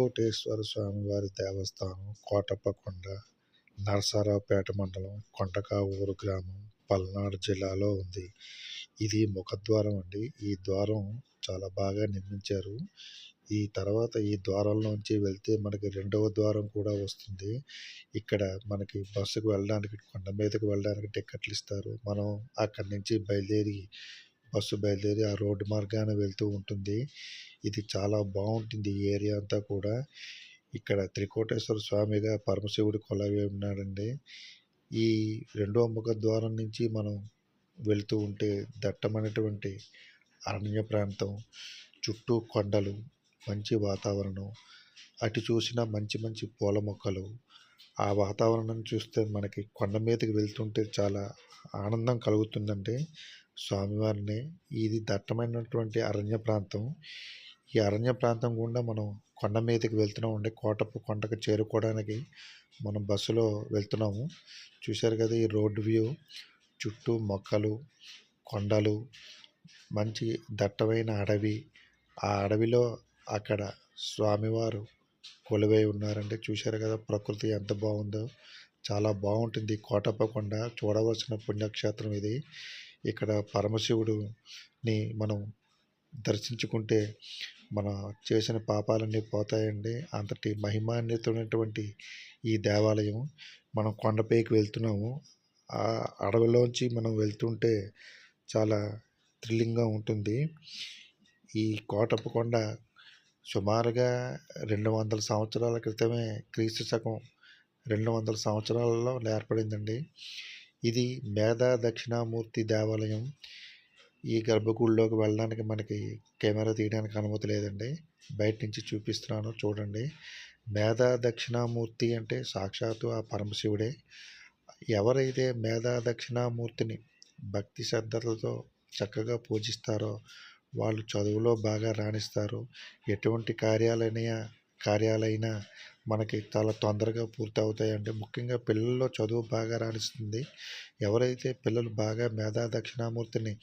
కోటేశ్వర స్వామివారి దేవస్థానం కోటప్పకొండ నరసరావుపేట మండలం కొండకావూరు గ్రామం పల్నాడు జిల్లాలో ఉంది. ఇది ముఖద్వారం అండి. ఈ ద్వారం చాలా బాగా నిర్మించారు. ఈ తర్వాత ఈ ద్వారంలోంచి వెళ్తే మనకి రెండవ ద్వారం కూడా వస్తుంది. ఇక్కడ మనకి బస్సుకు వెళ్ళడానికి కొండ మీదకి వెళ్ళడానికి టికెట్లు ఇస్తారు. మనం అక్కడి నుంచి బయలుదేరి బస్సు బయలుదేరి ఆ రోడ్డు మార్గాన వెళ్తూ ఉంటుంది. ఇది చాలా బాగుంటుంది ఈ ఏరియా అంతా కూడా. ఇక్కడ త్రికోటేశ్వర స్వామిగా పరమశివుడు కొలవే ఉన్నాడండి. ఈ రెండో ముఖ ద్వారం నుంచి మనం వెళుతూ ఉంటే దట్టమైనటువంటి అరణ్య ప్రాంతం చుట్టూ కొండలు మంచి వాతావరణం అటు చూసిన మంచి మంచి పూల మొక్కలు ఆ వాతావరణం చూస్తే మనకి కొండ మీదకి వెళ్తుంటే చాలా ఆనందం కలుగుతుందండి. స్వామివారిని ఇది దట్టమైనటువంటి అరణ్య ప్రాంతం. ఈ అరణ్య ప్రాంతం గుండా మనం కొండ మీదకి వెళ్తున్నాం అండి. కోటప్ప కొండకు చేరుకోవడానికి మనం బస్సులో వెళ్తున్నాము. చూశారు కదా ఈ రోడ్డు వ్యూ? చుట్టూ మొక్కలు కొండలు మంచి దట్టమైన అడవి. ఆ అడవిలో అక్కడ స్వామివారు కొలువై ఉన్నారంటే చూశారు కదా ప్రకృతి ఎంత బాగుందో. చాలా బాగుంటుంది కోటప్ప కొండ. చూడవలసిన పుణ్యక్షేత్రం ఇది. ఇక్కడ పరమశివుడుని మనం దర్శించుకుంటే మన చేసిన పాపాలన్నీ పోతాయండి. అంతటి మహిమాన్వితమైనటువంటి ఈ దేవాలయం మనం కొండపైకి వెళ్తున్నాము. ఆ అడవిలోంచి మనం వెళ్తుంటే చాలా థ్రిల్లింగ్గా ఉంటుంది. ఈ కోటప్ప కొండ సుమారుగా రెండు వందల సంవత్సరాల క్రితమే క్రీస్తు శకం రెండు వందల సంవత్సరాలలో ఏర్పడిందండి. ఇది మేధా దక్షిణామూర్తి దేవాలయం. ఈ గర్భగుడిలోకి వెళ్ళడానికి మనకి కెమెరా తీయడానికి అనుమతి లేదండి. బయట నుంచి చూపిస్తున్నాను చూడండి. మేధా దక్షిణామూర్తి అంటే సాక్షాత్తు ఆ పరమశివుడే. ఎవరైతే మేధా దక్షిణామూర్తిని భక్తి శ్రద్ధలతో చక్కగా పూజిస్తారో వాళ్ళు చదువులో బాగా రాణిస్తారు. ఎటువంటి కార్యాలైన కార్యాలైనా మనకి చాలా తొందరగా పూర్తి అవుతాయండి ముఖ్యంగా పిల్లల్లో చదువు బాగా రాణిస్తుంది. ఎవరైతే పిల్లలు బాగా మేధా దక్షిణామూర్తిని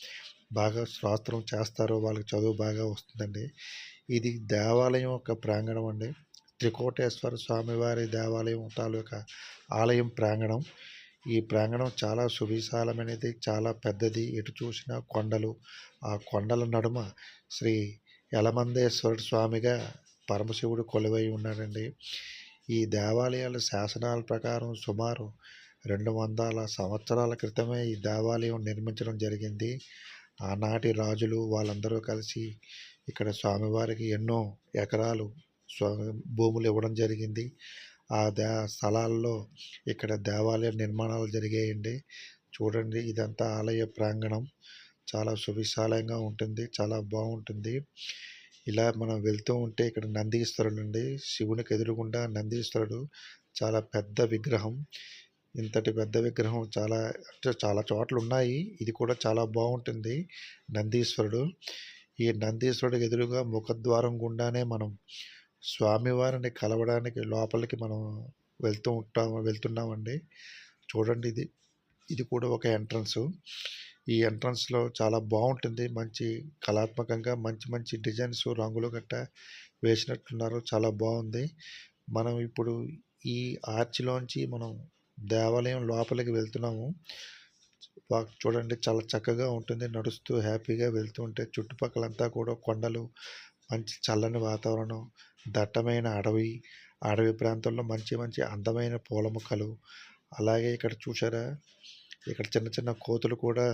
బాగా శాస్త్రం చేస్తారో వాళ్ళకి చదువు బాగా వస్తుందండి. ఇది దేవాలయం యొక్క ప్రాంగణం అండి. త్రికోటేశ్వర స్వామివారి దేవాలయం తాలూకా ఆలయం ప్రాంగణం. ఈ ప్రాంగణం చాలా సువిశాలమైనది చాలా పెద్దది. ఎటు చూసినా కొండలు. ఆ కొండల నడుమ శ్రీ యలమందేశ్వర స్వామిగా పరమశివుడు కొలువై ఉన్నాడండి. ఈ దేవాలయాల శాసనాల ప్రకారం సుమారు రెండు వందల సంవత్సరాల క్రితమే ఈ దేవాలయం నిర్మించడం జరిగింది. ఆనాటి రాజులు వాళ్ళందరూ కలిసి ఇక్కడ స్వామివారికి ఎన్నో ఎకరాలు స్వామి భూములు ఇవ్వడం జరిగింది. ఆ దే స్థలాల్లో ఇక్కడ దేవాలయ నిర్మాణాలు జరిగాయండి. చూడండి ఇదంతా ఆలయ ప్రాంగణం. చాలా సువిశాలంగా ఉంటుంది. చాలా బాగుంటుంది. ఇలా మనం వెళ్తూ ఉంటే ఇక్కడ నందీశ్వరుడు అండి శివునికి ఎదురుగుండా నందీశ్వరుడు. చాలా పెద్ద విగ్రహం. ఇంతటి పెద్ద విగ్రహం చాలా అంటే చాలా చోట్ల ఉన్నాయి ఇది కూడా చాలా బాగుంటుంది. నందీశ్వరుడు. ఈ నందీశ్వరుడికి ఎదురుగా ముఖద్వారం గుండానే మనం స్వామివారిని కలవడానికి లోపలికి మనం వెళ్తూ ఉంటాం వెళ్తున్నామండి. చూడండి ఇది. ఇది కూడా ఒక ఎంట్రన్స్. ఈ ఎంట్రన్స్లో చాలా బాగుంటుంది మంచి కళాత్మకంగా మంచి మంచి డిజైన్స్ రంగులు గట్ట వేసినట్టున్నారు. చాలా బాగుంది మనం ఇప్పుడు ఈ ఆర్చిలోంచి మనం దేవాలయం లోపలికి వెళ్తున్నాము. చూడండి చాలా చక్కగా ఉంటుంది. నడుస్తూ హ్యాపీగా వెళ్తూ ఉంటే చుట్టుపక్కలంతా కూడా కొండలు మంచి చల్లని వాతావరణం దట్టమైన అడవి అడవి ప్రాంతంలో మంచి మంచి అందమైన పూల మొక్కలు అలాగే ఇక్కడ చూసారా ఇక్కడ చిన్న చిన్న కోతులు కూడా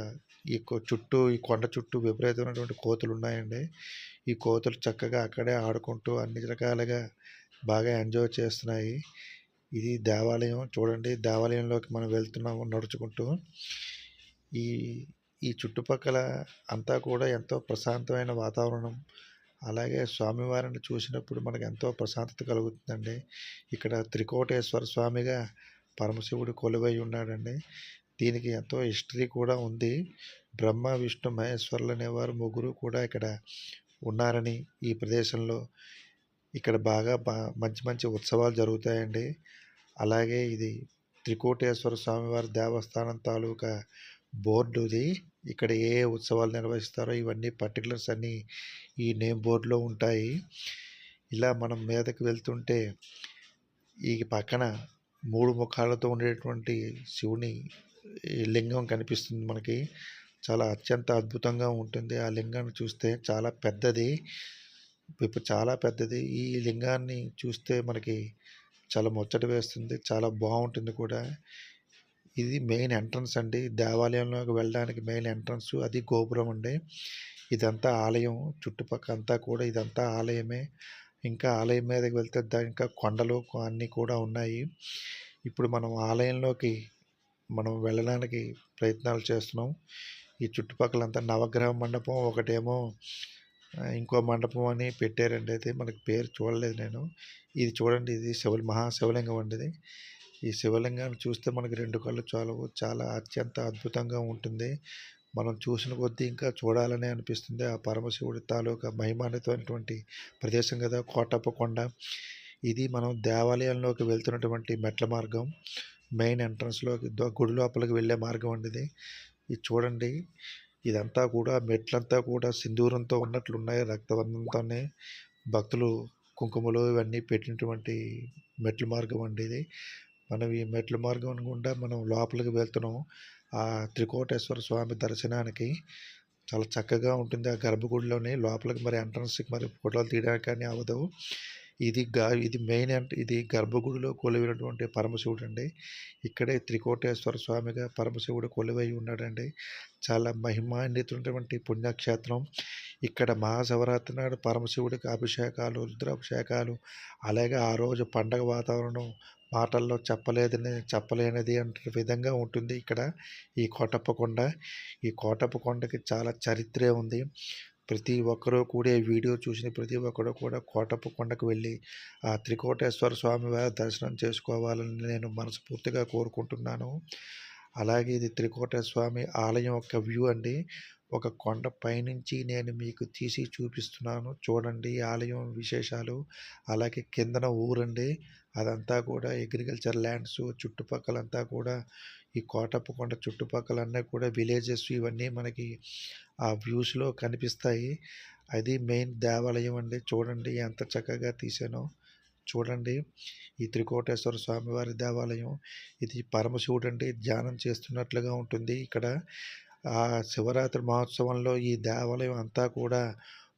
ఈ చుట్టూ ఈ కొండ చుట్టూ విపరీతమైనటువంటి కోతులు ఉన్నాయండి. ఈ కోతులు చక్కగా అక్కడే ఆడుకుంటూ అన్ని రకాలుగా బాగా ఎంజాయ్ చేస్తున్నాయి. ఇది దేవాలయం. చూడండి దేవాలయంలోకి మనం వెళ్తున్నాము నడుచుకుంటూ. ఈ ఈ చుట్టుపక్కల అంతా కూడా ఎంతో ప్రశాంతమైన వాతావరణం. అలాగే స్వామివారిని చూసినప్పుడు మనకు ఎంతో ప్రశాంతత కలుగుతుందండి. ఇక్కడ త్రికోటేశ్వర స్వామిగా పరమశివుడు కొలువై ఉన్నాడండి. దీనికి ఎంతో హిస్టరీ కూడా ఉంది. బ్రహ్మ విష్ణు మహేశ్వరులు అనేవారు ముగ్గురు కూడా ఇక్కడ ఉన్నారని ఈ ప్రదేశంలో ఇక్కడ బాగా మంచి మంచి ఉత్సవాలు జరుగుతాయండి. అలాగే ఇది త్రికోటేశ్వర స్వామివారి దేవస్థానం తాలూకా బోర్డుది. ఇక్కడ ఏ ఏ ఉత్సవాలు నిర్వహిస్తారో ఇవన్నీ పర్టికులర్స్ అన్నీ ఈ నేమ్ బోర్డులో ఉంటాయి. ఇలా మనం మీదకి వెళ్తుంటే ఈ పక్కన మూడు ముఖాలతో ఉండేటువంటి శివుని ఈ లింగం కనిపిస్తుంది మనకి. చాలా అత్యంత అద్భుతంగా ఉంటుంది. ఆ లింగాన్ని చూస్తే చాలా పెద్దది. ఇప్పుడు చాలా పెద్దది. ఈ లింగాన్ని చూస్తే మనకి చాలా ముచ్చట వేస్తుంది. చాలా బాగుంటుంది కూడా. ఇది మెయిన్ ఎంట్రన్స్ అండి. దేవాలయంలోకి వెళ్ళడానికి మెయిన్ ఎంట్రన్స్. అది గోపురం అండి. ఇదంతా ఆలయం. చుట్టుపక్క అంతా కూడా ఇదంతా ఆలయమే. ఇంకా ఆలయం మీదకి వెళ్తే దా- ఇంకా కొండలు అన్నీ కూడా ఉన్నాయి. ఇప్పుడు మనం ఆలయంలోకి మనం వెళ్ళడానికి ప్రయత్నాలు చేస్తున్నాం. ఈ చుట్టుపక్కలంతా నవగ్రహ మండపం ఒకటేమో ఇంకో మండపం అని పెట్టారండి అయితే మనకి పేరు చూడలేదు నేను. ఇది చూడండి ఇది శివ మహాశివలింగం అండి ఇది. ఈ శివలింగాన్ని చూస్తే మనకి రెండు కళ్ళు చాలవు చాలా అత్యంత అద్భుతంగా ఉంటుంది. మనం చూసిన కొద్దీ ఇంకా చూడాలని అనిపిస్తుంది. ఆ పరమశివుడి తాలూకా మహిమాన్వితమైనటువంటి ప్రదేశం కదా కోటప్ప కొండ ఇది మనం దేవాలయంలోకి వెళ్తున్నటువంటి మెట్ల మార్గం. మెయిన్ ఎంట్రన్స్లోకి గుడి లోపలికి వెళ్ళే మార్గం అండి ఇది. ఇది చూడండి. ఇదంతా కూడా మెట్లంతా కూడా సింధూరంతో ఉన్నట్లు ఉన్నాయి రక్తవర్ణంతోనే భక్తులు కుంకుమలు ఇవన్నీ పెట్టినటువంటి మెట్ల మార్గం అండి ఇది. మనం ఈ మెట్ల మార్గం గుండా మనం లోపలికి వెళ్తున్నాం. ఆ త్రికోటేశ్వర స్వామి దర్శనానికి చాలా చక్కగా ఉంటుంది. ఆ గర్భగుడిలోని లోపలికి మరి ఎంట్రన్స్కి మరి ఫోటోలు తీయడానికి కానీ అవ్వదు ఇది గా ఇది మెయిన్ అంటే ఇది గర్భగుడిలో కొలువైనటువంటి పరమశివుడు అండి ఇక్కడే త్రికోటేశ్వర స్వామిగా పరమశివుడు కొలువై ఉన్నాడండి. చాలా మహిమాన్వితమైనటువంటి పుణ్యక్షేత్రం. ఇక్కడ మహాశివరాత్రి నాడు పరమశివుడికి అభిషేకాలు రుద్రాభిషేకాలు అలాగే ఆ రోజు పండగ వాతావరణం మాటల్లో చెప్పలేదని చెప్పలేనిది అంటే విధంగా ఉంటుంది ఇక్కడ ఈ కోటప్ప కొండ ఈ కోటప్ప కొండకి చాలా చరిత్రే ఉంది. ప్రతి ఒక్కరూ కూడా వీడియో చూసిన ప్రతి ఒక్కరూ కూడా కోటప్ప కొండకు వెళ్ళి ఆ త్రికోటేశ్వర స్వామి వారి దర్శనం చేసుకోవాలని నేను మనస్ఫూర్తిగా కోరుకుంటున్నాను. అలాగే ఇది త్రికోటేశ్వర స్వామి ఆలయం యొక్క వ్యూ అండి. ఒక కొండ పైనుంచి నేను మీకు తీసి చూపిస్తున్నాను. చూడండి ఆలయం విశేషాలు. అలాగే కిందన ఊరండి. అదంతా కూడా అగ్రికల్చర్ ల్యాండ్స్ చుట్టుపక్కలంతా కూడా ఈ కోటప్ప కొండ చుట్టుపక్కలన్నీ కూడా విలేజెస్ ఇవన్నీ మనకి ఆ వ్యూస్లో కనిపిస్తాయి. అది మెయిన్ దేవాలయం అండి. చూడండి ఎంత చక్కగా తీసానో చూడండి ఈ త్రికోటేశ్వర స్వామివారి దేవాలయం. ఇది పరమశివుడు అండి ధ్యానం చేస్తున్నట్లుగా ఉంటుంది. ఇక్కడ ఆ శివరాత్రి మహోత్సవంలో ఈ దేవాలయం అంతా కూడా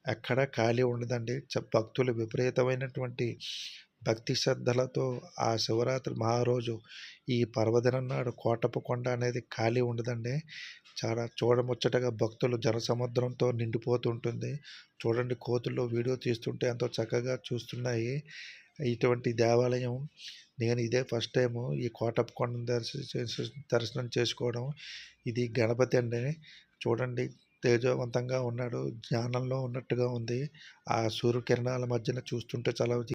ఎక్కడ ఖాళీ ఉండదండి. చ- భక్తులు విపరీతమైనటువంటి భక్తి శ్రద్ధలతో ఆ శివరాత్రి మహారోజు ఈ పర్వదినం నాడు కోటపు కొండ అనేది ఖాళీ ఉండదండి. చాలా చూడముచ్చటగా భక్తులు జనసముద్రంతో నిండిపోతుంటుంది. చూడండి కోతుల్లో వీడియో తీస్తుంటే ఎంతో చక్కగా చూస్తున్నాయి. ఇటువంటి దేవాలయం నేను ఇదే ఫస్ట్ టైము ఈ కోటప్ప దర్శనం దర్శనం చేసుకోవడం. ఇది గణపతి అండి. చూడండి తేజోవంతంగా ఉన్నాడు. జ్ఞానంలో ఉన్నట్టుగా ఉంది. ఆ సూర్యకిరణాల మధ్యన చూస్తుంటే చాలా